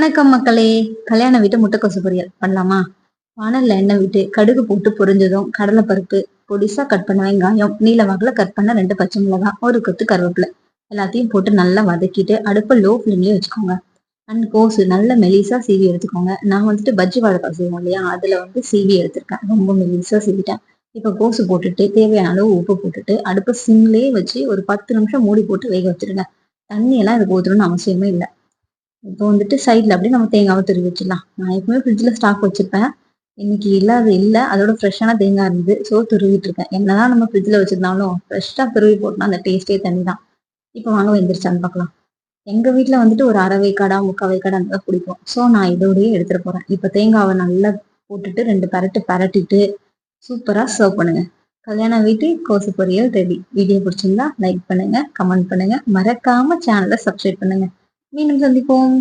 வணக்கம் மக்களே. கல்யாண வீட்டு முட்டைக்கோசு பொரியல் பண்ணலாமா? வானல்ல எண்ணெய் விட்டு கடுகு போட்டு பொரிஞ்சதும் கடலைப்பருப்பு பொடிசா கட் பண்ண வெங்காயம் நீல வாக்குல கட் பண்ண ரெண்டு பச்சை மிளகாய் ஒரு கொத்து கருவேப்பிலை. எல்லாத்தையும் போட்டு நல்லா வதக்கிட்டு அடுப்பை லோ ஃப்ளேம்லயே வச்சுக்கோங்க. அண்ட் கோசு நல்ல மெலிசா சீவி எடுத்துக்கோங்க. நான் வந்துட்டு பஜ்ஜி வாழைக்காய் செய்வோம் இல்லையா? அதுல வந்து சீவி எடுத்திருக்கேன். ரொம்ப மெலிசா சீவிட்டேன். இப்போ கோசு போட்டுட்டு தேவையான அளவு உப்பு போட்டுட்டு அடுப்பை சிம்லேயே வச்சு ஒரு பத்து நிமிஷம் மூடி போட்டு வேக வச்சிருங்க. தண்ணி எல்லாம் இதுக்கு ஊற்றணும்னு அவசியமே இல்லை. இப்போ வந்துட்டு சைடில் அப்படியே நம்ம தேங்காவை துருவி வச்சிடலாம். நான் எப்பவுமே ஃப்ரிட்ஜில் ஸ்டாக் வச்சுருப்பேன். இன்னைக்கு இல்லாத இல்லை. அதோட ஃப்ரெஷ்ஷான தேங்காய் இருந்தது. ஸோ துருவிட்டு இருக்கேன். என்னதான் நம்ம ஃப்ரிட்ஜில் வச்சிருந்தாலும் ஃப்ரெஷ்ஷாக துருவி போட்டோம்னா அந்த டேஸ்ட்டே தண்ணி தான் இப்போ வாங்க எந்திரிச்சான்னு பார்க்கலாம். எங்கள் வீட்டில் வந்துட்டு ஒரு அரை வேக்காடா முக்கால் வேக்காடா அந்த மாதிரி பிடிக்கும். ஸோ நான் இதோடயே எடுத்துகிட்டு போகிறேன் இப்போ தேங்காவை நல்லா போட்டுட்டு ரெண்டு பரட்டு பரட்டிட்டு சூப்பராக சர்வ் பண்ணுங்கள் கல்யாண வீட்டு கோசு பொரியல் ரெடி வீடியோ பிடிச்சிருந்தா லைக் பண்ணுங்கள் கமெண்ட் பண்ணுங்கள் மறக்காமல் சேனலை சப்ஸ்கிரைப் मी नमसंदीप ओम